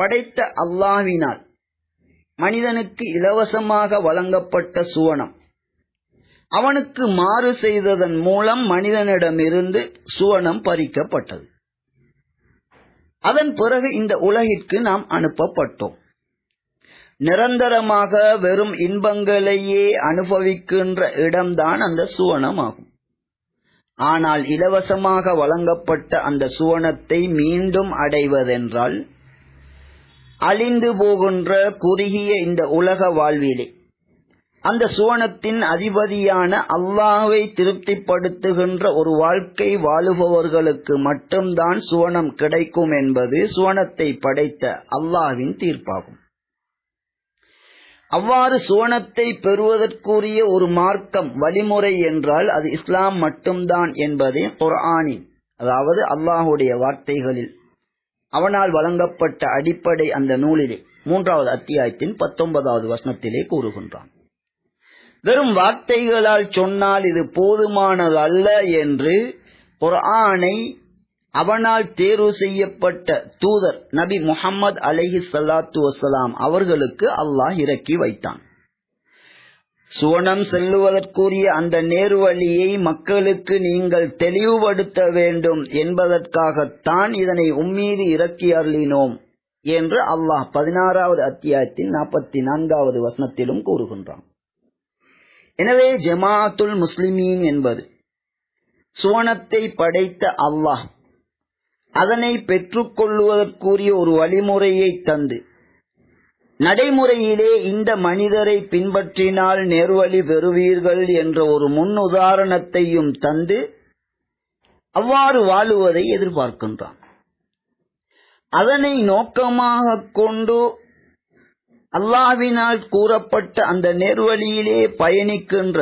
படைத்த அல்லாவினால் மனிதனுக்கு இலவசமாக வழங்கப்பட்ட சுவனம். அவனுக்கு மாறு செய்ததன் மூலம் மனிதனிடமிருந்து சுவனம் பறிக்கப்பட்டது. அதன் பிறகு இந்த உலகிற்கு நாம் அனுப்பப்பட்டோம். நிரந்தரமாக வெறும் இன்பங்களையே அனுபவிக்கின்ற இடம்தான் அந்த சுவனம் ஆகும் ஆனால் இலவசமாக வழங்கப்பட்ட அந்த சுவனத்தை மீண்டும் அடைவதென்றால் அழிந்து போகின்ற குறுகிய இந்த உலக வாழ்விலே. அந்த சுவனத்தின் அதிபதியான அல்லாவை திருப்திப்படுத்துகின்ற ஒரு வாழ்க்கை வாழுபவர்களுக்கு மட்டும்தான் சுவனம் கிடைக்கும் என்பது சுவனத்தை படைத்த அல்லாவின் தீர்ப்பாகும். அவ்வாறு சுவனத்தை பெறுவதற்குரிய ஒரு மார்க்கம் வழிமுறை என்றால் அது இஸ்லாம் மட்டும்தான் என்பதே குர்ஆனின் அதாவது அல்லாஹுடைய வார்த்தைகளில். அவனால் வழங்கப்பட்ட அடிப்படை அந்த நூலிலே மூன்றாவது அத்தியாயத்தின் பத்தொன்பதாவது வசனத்திலே கூறுகின்றான். வெறும் வார்த்தைகளால் சொன்னால் இது போதுமானதல்ல என்று குர்ஆனை அவனால் தேர்வு செய்யப்பட்ட தூதர் நபி முஹம்மது அலஹி சல்லாத்து வசலாம் அவர்களுக்கு அல்லாஹ் இறக்கி வைத்தான். சுவனம் செல்லுவதற்குரிய அந்த நேர்வழியை மக்களுக்கு நீங்கள் தெளிவுபடுத்த வேண்டும் என்பதற்காகத்தான் இதனை உம்மீது இறக்கி அருளினோம் என்று அல்லாஹ் பதினாறாவது அத்தியாயத்தின் நாற்பத்தி நான்காவது வசனத்திலும் கூறுகின்றான். எனவே ஜமாத்துல் முஸ்லிமீன் என்பது சுவனத்தை படைத்த அல்லாஹ் அதனை பெற்றுக்கொள்வதற்குரிய ஒரு வழிமுறையை தந்து நடைமுறையிலே இந்த மனிதரை பின்பற்றினால் நேர்வழி பெறுவீர்கள் என்ற ஒரு முன் உதாரணத்தையும் தந்து அவ்வாறு வாழுவதை எதிர்பார்க்கின்றான். அதனை நோக்கமாக கொண்டு அல்லாவினால் கூறப்பட்ட அந்த நேர்வழியிலே பயணிக்கின்ற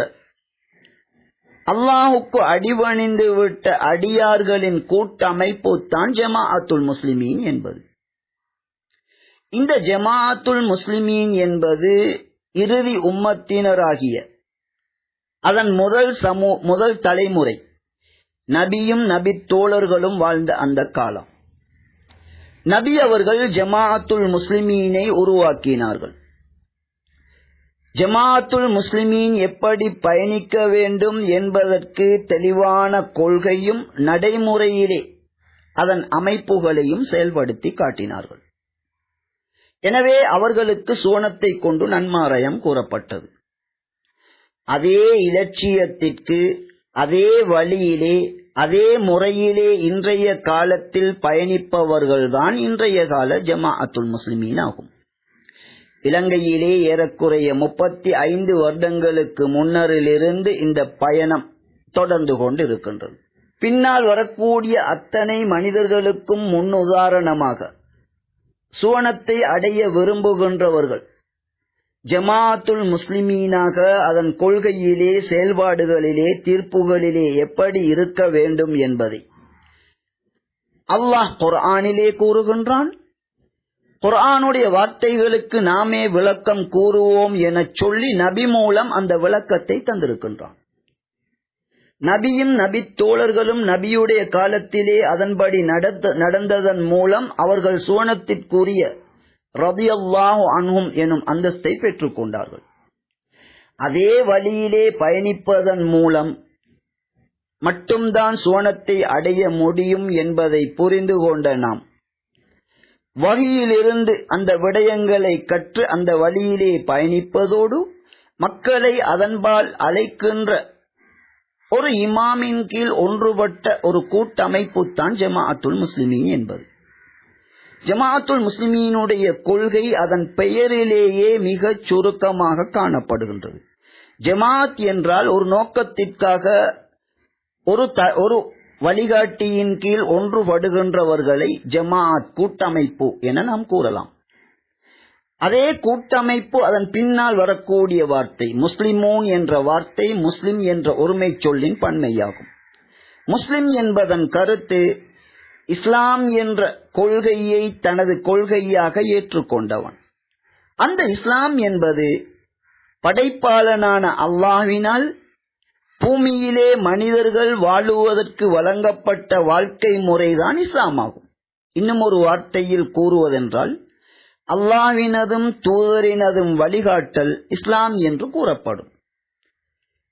அல்லாஹுக்கு அடிபணிந்து விட்ட அடியார்களின் கூட்டமைப்பு தான் ஜமாஅத்துல் முஸ்லிமீன் என்பது. இந்த ஜமாஅத்துல் முஸ்லிமீன் என்பது இறுதி உம்மத்தினராகிய அதன் முதல் சமூ முதல் தலைமுறை. நபியும் நபி தோழர்களும் வாழ்ந்த அந்த காலம். நபி அவர்கள் ஜமாஅத்துல் முஸ்லிமீனை உருவாக்கினார்கள். ஜமாஅத்துல் முஸ்லிமீன் எப்படி பயணிக்க வேண்டும் என்பதற்கு தெளிவான கொள்கையும் நடைமுறையிலே அதன் அமைப்புகளையும் செயல்படுத்தி காட்டினார்கள். எனவே அவர்களுக்கு சுவனத்தை கொண்டு நன்மாரயம் கூறப்பட்டது. அதே இலட்சியத்திற்கு அதே வழியிலே அதே முறையிலே இன்றைய காலத்தில் பயணிப்பவர்கள்தான் இன்றைய கால ஜமாஅத்துல் முஸ்லிமீன் ஆகும். இலங்கையிலே ஏறக்குறைய முப்பத்தி ஐந்து வருடங்களுக்கு முன்னரிலிருந்து இந்த பயணம் தொடர்ந்து கொண்டு இருக்கின்றது பின்னால் வரக்கூடிய அத்தனை மனிதர்களுக்கும் முன்னுதாரணமாக சுவனத்தை அடைய விரும்புகின்றவர்கள். ஜமாத்துல் முஸ்லிமீனாக அதன் கொள்கையிலே செயல்பாடுகளிலே தீர்ப்புகளிலே எப்படி இருக்க வேண்டும் என்பதை. அல்லாஹ் குர்ஆனிலே கூறுகின்றான் குர்ஆனுடைய வார்த்தைகளுக்கு நாமே விளக்கம் கூறுவோம் என சொல்லி நபி மூலம் அந்த விளக்கத்தை தந்திருக்கின்றான். நபியும் நபி தோழர்களும் நபியுடைய காலத்திலே அதன்படி நடந்ததன் மூலம் அவர்கள் சுவனத்திற்குரிய ரதியல்லாஹு அன்ஹும் எனும் அந்தஸ்தை பெற்றுக் கொண்டார்கள். அதே வழியிலே பயணிப்பதன் மூலம் மட்டும்தான் சுவனத்தை அடைய முடியும் என்பதை புரிந்து கொண்ட நாம் வகையிலிருந்து அந்த விடயங்களை கற்று அந்த வழியிலே பயணிப்பதோடு மக்களை அதன்பால் அழைக்கின்ற ஒரு இமாமின் கீழ் ஒன்றுபட்ட ஒரு கூட்டமைப்பு தான் ஜமாஅத்துல் முஸ்லிமீன் என்பது. ஜமாஅத்துல் முஸ்லிமீனுடைய கொள்கை அதன் பெயரிலேயே மிக சுருக்கமாக காணப்படுகின்றது. ஜமாத் என்றால் ஒரு நோக்கத்திற்காக ஒரு ஒரு வழிகாட்டியின் கீழ் ஒன்றுபடுகின்றவர்களை ஜமாஅத் கூட்டமைப்பு என நாம் கூறலாம். அதே கூட்டமைப்பு அதன் பின்னால் வரக்கூடிய வார்த்தை முஸ்லிமோன் என்ற வார்த்தை முஸ்லிம் என்ற ஒருமை சொல்லின் பன்மையாகும். முஸ்லிம் என்பதன் கருத்து இஸ்லாம் என்ற கொள்கையை தனது கொள்கையாக ஏற்றுக்கொண்டவன். அந்த இஸ்லாம் என்பது படைப்பாளனான அல்லாஹினால் பூமியிலே மனிதர்கள் வாழுவதற்கு வழங்கப்பட்ட வாழ்க்கை முறைதான் இஸ்லாம் ஆகும் இன்னும் ஒரு வார்த்தையில் கூறுவதென்றால் அல்லாவினதும் தூதரினதும் வழிகாட்டல் இஸ்லாம் என்று கூறப்படும்.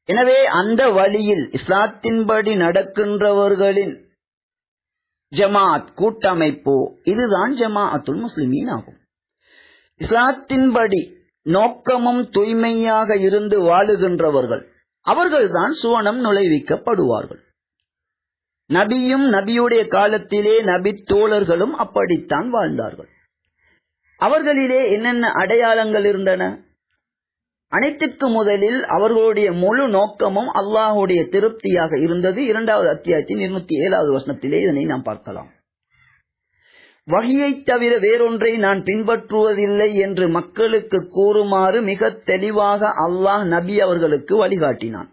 எனவே அந்த வழியில் இஸ்லாத்தின்படி நடக்கின்றவர்களின் ஜமாத் கூட்டமைப்பு இதுதான் ஜமாஅத்துல் முஸ்லிமீன் ஆகும். இஸ்லாத்தின்படி நோக்கமும் தூய்மையாக இருந்து வாழுகின்றவர்கள் அவர்கள்தான் சுவனம் நுழைவிக்கப்படுவார்கள். நபியும் நபியுடைய காலத்திலே நபி தோழர்களும் அப்படித்தான் வாழ்ந்தார்கள். அவர்களிலே என்னென்ன அடையாளங்கள் இருந்தன? அனைத்திற்கு முதலில் அவர்களுடைய முழு நோக்கமும் அல்லாஹுடைய திருப்தியாக இருந்தது. இரண்டாவது அத்தியாயத்தின் இருநூத்தி ஏழாவது வசனத்திலே இதனை நாம் பார்க்கலாம். வகையை தவிர வேறொன்றை நான் பின்பற்றுவதில்லை என்று மக்களுக்கு கூறுமாறு மிக தெளிவாக அல்லாஹ் நபி அவர்களுக்கு வழிகாட்டினான்.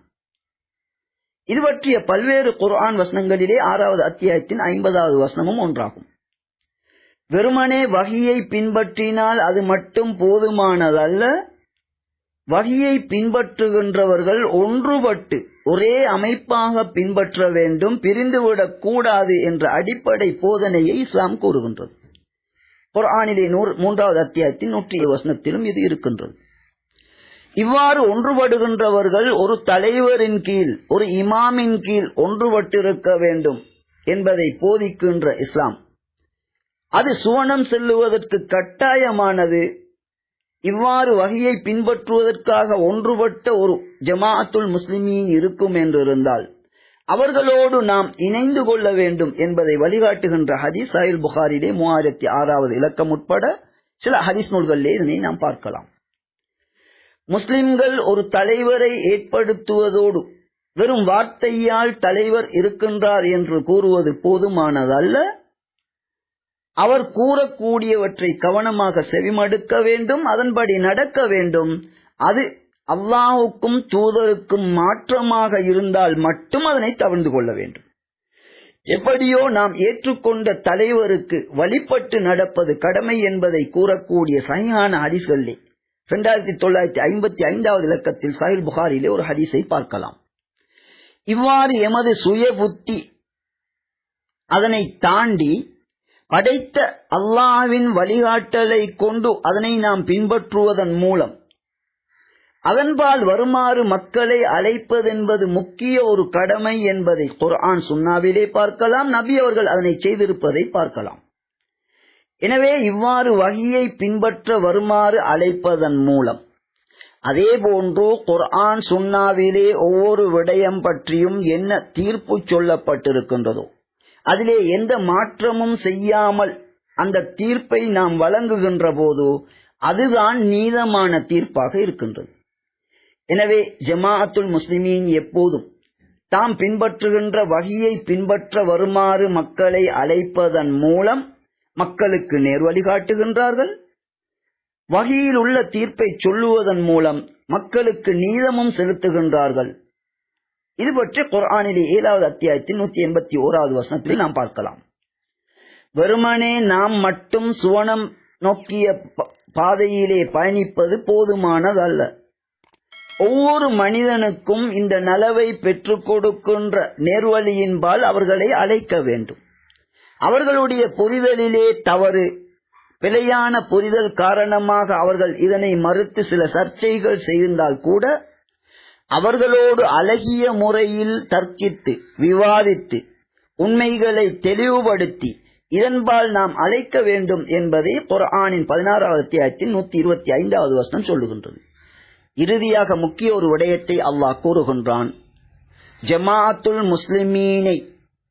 இது பற்றிய பல்வேறு குர்ஆன் வசனங்களிலே ஆறாவது அத்தியாயத்தின் ஐம்பதாவது வசனமும் ஒன்றாகும். வெறுமனே வகையை பின்பற்றினால் அது மட்டும் போதுமானதல்ல. வகையை பின்பற்றுகின்றவர்கள் ஒன்றுபட்டு ஒரே அமைப்பாக பின்பற்ற வேண்டும் பிரிந்துவிடக் கூடாது என்ற அடிப்படை போதனையை இஸ்லாம் கூறுகின்றது. குர்ஆனிலே மூன்றாவது அத்தியாயத்தின் நூற்றிய வசனத்திலும் இது இருக்கின்றது. இவ்வாறு ஒன்றுபடுகின்றவர்கள் ஒரு தலைவரின் கீழ் ஒரு இமாமின் கீழ் ஒன்றுபட்டிருக்க வேண்டும் என்பதை போதிக்கின்ற இஸ்லாம். அது சுவனம் செல்லுவதற்கு கட்டாயமானது. இவ்வாறு வகையை பின்பற்றுவதற்காக ஒன்றுபட்ட ஒரு ஜமாஅத்துல் முஸ்லிமீன் இருக்கும் என்றிருந்தால் அவர்களோடு நாம் இணைந்து கொள்ள வேண்டும் என்பதை வழிகாட்டுகின்ற ஹதீஸ் சாயில் புகாரிலே மூவாயிரத்தி ஆறாவது இலக்கம் உட்பட சில ஹதீஸ் நூல்களிலே இதனை நாம் பார்க்கலாம். முஸ்லிம்கள் ஒரு தலைவரை ஏற்படுத்துவதோடு வெறும் வார்த்தையால் தலைவர் இருக்கின்றார் என்று கூறுவது போதுமானதல்ல. அவர் கூறக்கூடியவற்றை கவனமாக செவிமடுக்க வேண்டும் அதன்படி நடக்க வேண்டும். அது அல்லாஹுக்கும் தூதருக்கும் மாற்றமாக இருந்தால் மட்டும் அதனை தவிர்ந்து கொள்ள வேண்டும். எப்படியோ நாம் ஏற்றுக்கொண்ட தலைவருக்கு வழிபட்டு நடப்பது கடமை என்பதை கூறக்கூடிய சரியான ஹரிசல்லே இரண்டாயிரத்தி தொள்ளாயிரத்தி ஐம்பத்தி ஐந்தாவது இலக்கத்தில் சாஹில் புகாரிலே ஒரு ஹரிசை பார்க்கலாம். இவ்வாறு எமது சுய புத்தி அதனை தாண்டி படைத்த அல்லாவின் வழிகாட்டலை கொண்டு அதனை நாம் பின்பற்றுவதன் மூலம். அதன்பால் வருமாறு மக்களை அழைப்பதென்பது முக்கிய ஒரு கடமை என்பதை குர்ஆன் சுன்னாவிலே பார்க்கலாம் நபி அவர்கள் அதனை செய்திருப்பதை பார்க்கலாம். எனவே இவ்வாறு வகையை பின்பற்ற வருமாறு அழைப்பதன் மூலம். அதேபோன்று குர்ஆன் சுன்னாவிலே ஒவ்வொரு விடயம் பற்றியும் என்ன தீர்ப்பு சொல்லப்பட்டிருக்கின்றதோ அதிலே எந்த மாற்றமும் செய்யாமல் அந்த தீர்ப்பை நாம் வழங்குகின்ற போது அதுதான் நீதமான தீர்ப்பாக இருக்கின்றது. எனவே ஜமாஅத்துல் முஸ்லிமீன் எப்போதும் தாம் பின்பற்றுகின்ற வகையை பின்பற்ற வருமாறு மக்களை அழைப்பதன் மூலம் மக்களுக்கு நேர் வழிகாட்டுகின்றார்கள் வகையில் உள்ள தீர்ப்பை சொல்லுவதன் மூலம் மக்களுக்கு நீதமும் செலுத்துகின்றார்கள். இது பற்றி குரானிலே ஏழாவது அத்தியாயத்தின் நூத்தி எண்பத்தி ஓராவது வசனத்தில் நாம் பார்க்கலாம். வெறுமனே நாம் மட்டும் சுவனம் நோக்கிய பாதையிலே பயணிப்பது போதுமானதல்ல. ஒவ்வொரு மனிதனுக்கும் இந்த நலவை பெற்றுக் கொடுக்கின்ற நேர்வழியின்பால் அவர்களை அழைக்க வேண்டும். அவர்களுடைய புரிதலிலே தவறு பிழையான புரிதல் காரணமாக அவர்கள் இதனை மறுத்து சில சர்ச்சைகள் செய்திருந்தால் கூட அவர்களோடு அழகிய முறையில் தர்க்கித்து விவாதித்து உண்மைகளை தெளிவுபடுத்தி இதன்பால் நாம் அழைக்க வேண்டும் என்பதை குர்ஆனின் பதினாறாவது அத்தியாயத்தில் நூத்தி இருபத்தி ஐந்தாவது வசனம் சொல்லுகின்றது. இறுதியாக முக்கிய ஒரு விடயத்தை அல்லாஹ் கூறுகின்றான். ஜமாஅத்துல் முஸ்லிமீனை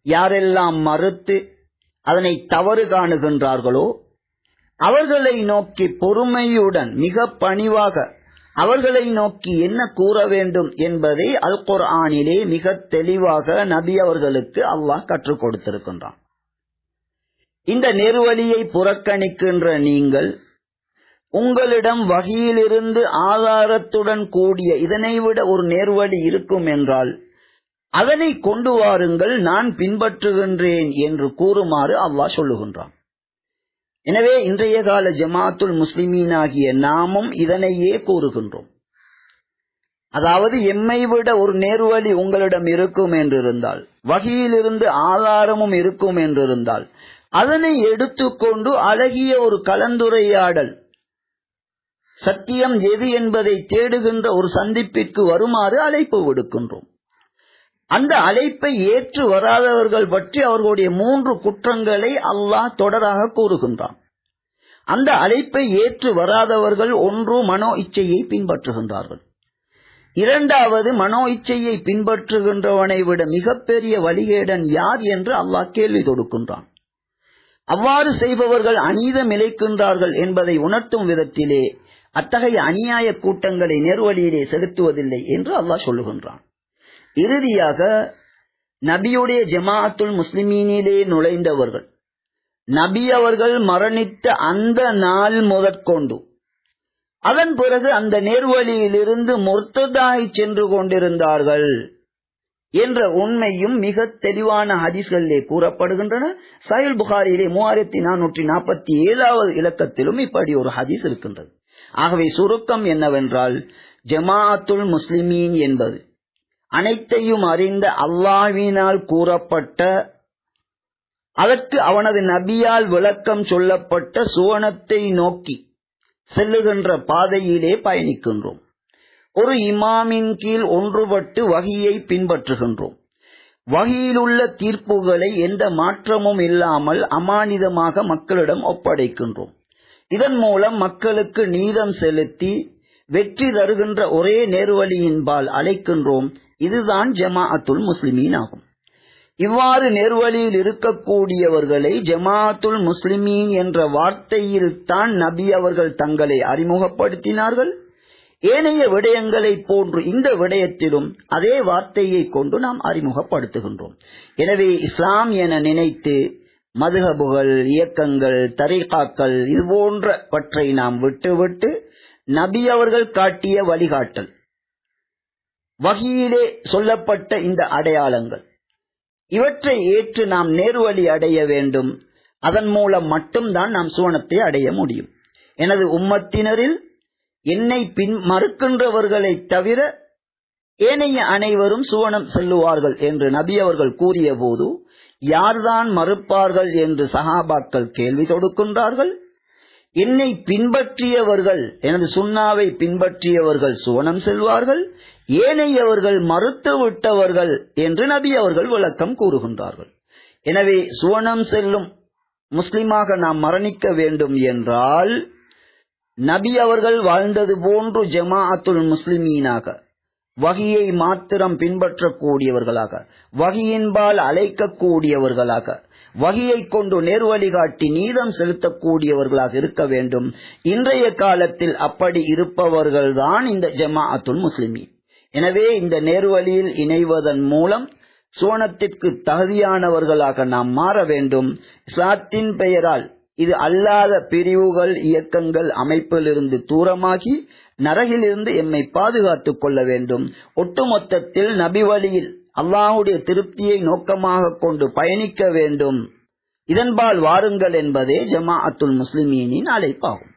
யாரெல்லாம் மறுத்து அதனை தவறு காணுகின்றார்களோ அவர்களை நோக்கி பொறுமையுடன் மிக பணிவாக அவர்களை நோக்கி என்ன கூற வேண்டும் என்பதை அல் குர்ஆனிலே மிக தெளிவாக நபி அவர்களுக்கு அல்லாஹ் கற்றுக் கொடுத்திருக்கின்றான். இந்த நெருவழியை புறக்கணிக்கின்ற நீங்கள் உங்களிடம் வகையிலிருந்து ஆதாரத்துடன் கூடிய இதனை விட ஒரு நேர்வழி இருக்கும் என்றால் அதனை கொண்டு வாருங்கள் நான் பின்பற்றுகின்றேன் என்று கூறுமாறு அல்லாஹ் சொல்லுகின்றான். எனவே இன்றைய கால ஜமாத்துல் முஸ்லிமீனாகிய நாமும் இதனையே கூறுகின்றோம். அதாவது எம்மை விட ஒரு நேர்வழி உங்களிடம் இருக்கும் என்றிருந்தால் வகையிலிருந்து ஆதாரமும் இருக்கும் என்றிருந்தால் அதனை எடுத்துக்கொண்டு அழகிய ஒரு கலந்துரையாடல் சத்தியம் எது என்பதை தேடுகின்ற ஒரு சந்திப்பிற்கு வருமாறு அழைப்பு விடுக்கின்றோம். அந்த அழைப்பை ஏற்று வராதவர்கள் பற்றி அவர்களுடைய மூன்று குற்றங்களை அல்லாஹ் தொடராக கூறுகின்றான். அந்த அழைப்பை ஏற்று வராதவர்கள் ஒன்று மனோ இச்சையை பின்பற்றுகின்றார்கள். இரண்டாவது மனோ இச்சையை பின்பற்றுகின்றவனை விட மிகப்பெரிய வழிகேடன் யார் என்று அல்லாஹ் கேள்வி தொடுக்கின்றான். அவ்வாறு செய்பவர்கள் அநீதம் இழைக்கின்றார்கள் என்பதை உணர்த்தும் விதத்திலே அத்தகைய அநியாய கூட்டங்களை நேர்வழியிலே செலுத்துவதில்லை என்று அல்லாஹ் சொல்லுகின்றான். இறுதியாக நபியுடைய ஜமாஅத்துல் முஸ்லிமீனிலே நுழைந்தவர்கள். நபி அவர்கள் மரணித்த அந்த நாள் முதற்கொண்டு அதன் பிறகு அந்த நேர்வழியிலிருந்து முர்த்ததாகி சென்று கொண்டிருந்தார்கள் என்ற உண்மையும் மிக தெளிவான ஹதீஸ்களிலே கூறப்படுகின்றன. சயல் புகாரிலே மூவாயிரத்தி நானூற்றி நாற்பத்தி ஏழாவது இலக்கத்திலும் இப்படி ஒரு ஹதீஸ் இருக்கின்றது. ஆகவே சுருக்கம் என்னவென்றால் ஜமாஅத்துல் முஸ்லிமீன் என்பது அனைத்தையும் அறிந்த அல்லாவினால் கூறப்பட்ட அதற்கு அவனது நபியால் விளக்கம் சொல்லப்பட்ட சுவனத்தை நோக்கி செல்லுகின்ற பாதையிலே பயணிக்கின்றோம். ஒரு இமாமின் கீழ் ஒன்றுபட்டு வகையை பின்பற்றுகின்றோம். வகையிலுள்ள தீர்ப்புகளை எந்த மாற்றமும் இல்லாமல் அமானிதமாக மக்களிடம் ஒப்படைக்கின்றோம். இதன் மூலம் மக்களுக்கு நீதம் செலுத்தி வெற்றி தருகின்ற ஒரே நேர்வழியின்பால் அழைக்கின்றோம். இதுதான் ஜமாஅத்துல் முஸ்லிமீன் ஆகும். இவ்வாறு நேர்வழியில் இருக்கக்கூடியவர்களை ஜமாஅத்துல் முஸ்லிமீன் என்ற வார்த்தையில் தான் நபி அவர்கள் தங்களை அறிமுகப்படுத்தினார்கள். ஏனைய விடயங்களை போன்று இந்த விடயத்திலும் அதே வார்த்தையை கொண்டு நாம் அறிமுகப்படுத்துகின்றோம். எனவே இஸ்லாம் என நினைத்து மதுகபுகள் இயக்கங்கள் தரீகாக்கள் இது போன்றவற்றை நாம் விட்டுவிட்டு நபி அவர்கள் காட்டிய வழிகாட்டல். வகையிலே சொல்லப்பட்ட இந்த அடையாளங்கள். இவற்றை ஏற்று நாம் நேர்வழி அடைய வேண்டும். அதன் மூலம் மட்டும்தான் நாம் சுவனத்தை அடைய முடியும். எனது உம்மத்தினரில் என்னை பின் மறுக்கின்றவர்களை தவிர ஏனைய அனைவரும் சுவனம் செல்லுவார்கள் என்று நபி அவர்கள் கூறிய போது யார்தான் மறுப்பார்கள் என்று சஹாபாக்கள் கேள்வி தொடுக்கின்றார்கள்? என்னை பின்பற்றியவர்கள் எனது சுண்ணாவை பின்பற்றியவர்கள் சுவனம் செல்வார்கள் ஏனையவர்கள் மறுத்து விட்டவர்கள் என்று நபி அவர்கள் விளக்கம் கூறுகின்றார்கள். எனவே சுவனம் செல்லும் முஸ்லிமாக நாம் மரணிக்க வேண்டும் என்றால் நபி அவர்கள் வாழ்ந்தது போன்று ஜமாஅத்துல் முஸ்லிமீனாக வகியை மாத்திரம் பின்பற்றக்கூடியவர்களாக வகியின்பால் அழைக்கக்கூடியவர்களாக வகையை கொண்டு நேர்வழி காட்டி நீதம் செலுத்தக்கூடியவர்களாக இருக்க வேண்டும். இன்றைய காலத்தில் அப்படி இருப்பவர்கள்தான் இந்த ஜமாஅத்துல் முஸ்லிமீன். எனவே இந்த நேர்வழியில் இணைவதன் மூலம் சுவனத்திற்கு தகுதியானவர்களாக நாம் மாற வேண்டும். இஸ்லாத்தின் பெயரால் இது அல்லாத பிரிவுகள் இயக்கங்கள் அமைப்பிலிருந்து தூரமாகி நரகிலிருந்து எம்மை பாதுகாத்துக் கொள்ள வேண்டும். ஒட்டுமொத்தத்தில் நபி வழியில் அல்லாஹுடைய திருப்தியை நோக்கமாக கொண்டு பயணிக்க வேண்டும். இதன்பால் வாருங்கள் என்பதே ஜமாஅத்துல் முஸ்லிமீனின் அழைப்பாகும்.